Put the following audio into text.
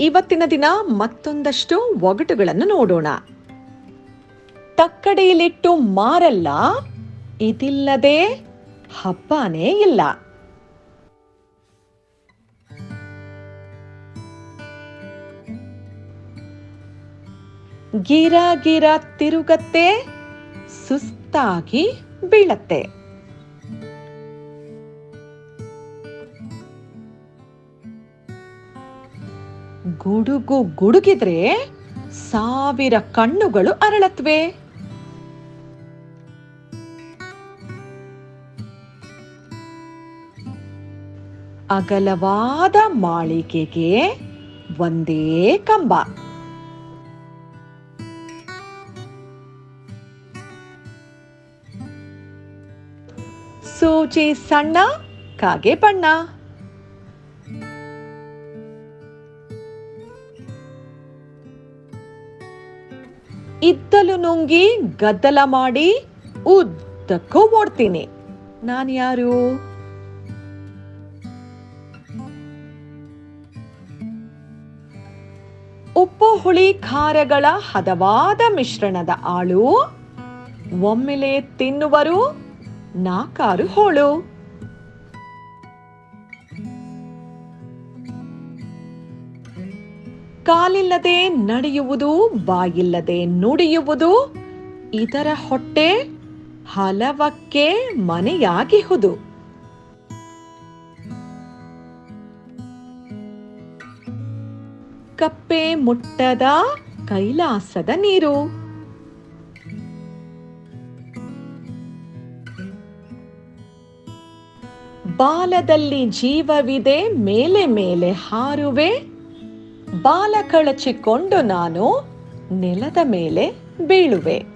ಇವತ್ತಿನ ದಿನ ಮತ್ತೊಂದಷ್ಟು ಒಗಟುಗಳನ್ನು ನೋಡೋಣ. ತಕ್ಕಡಿಯಲ್ಲಿಟ್ಟು ಮಾರಲ್ಲ, ಇದಿಲ್ಲದೆ ಹಬ್ಬನೇ ಇಲ್ಲ. ಗಿರ ಗಿರ ತಿರುಗತ್ತೆ, ಸುಸ್ತಾಗಿ ಬೀಳತ್ತೆ. ಗುಡುಗು ಗುಡುಗಿದ್ರೆ ಸಾವಿರ ಕಣ್ಣುಗಳು ಅರಳತ್ವೆ. ಅಗಲವಾದ ಮಾಳಿಗೆಗೆ ಒಂದೇ ಕಂಬ. ಸೂಚಿ ಸಣ್ಣ ಕಾಗೆ ಬಣ್ಣ. ಇದ್ದಲು ನುಂಗಿ ಗದ್ದಲ ಮಾಡಿ ಉದ್ದಕ್ಕೂ ಓಡ್ತೀನಿ. ನಾನು ಯಾರು? ಉಪ್ಪು ಹುಳಿ ಖಾರಗಳ ಹದವಾದ ಮಿಶ್ರಣದ ಆಳು, ಒಮ್ಮೆಲೆ ತಿನ್ನುವರು ನಾಕಾರು ಹೋಳು. ಕಾಲಿಲ್ಲದೆ ನಡೆಯುವುದು, ಬಾಯಿಲ್ಲದೆ ನುಡಿಯುವುದು, ಇದರ ಹೊಟ್ಟೆ ಹಲವಕ್ಕೆ ಮನೆಯಾಗಿಹುದು. ಕಪ್ಪೆ ಮುಟ್ಟದ ಕೈಲಾಸದ ನೀರು. ಬಾಲದಲ್ಲಿ ಜೀವವಿದೆ, ಮೇಲೆ ಮೇಲೆ ಹಾರುವೆ. ಬಾಲ ಕಳಚಿಕೊಂಡು ನಾನು ನೆಲದ ಮೇಲೆ ಬೀಳುವೆ.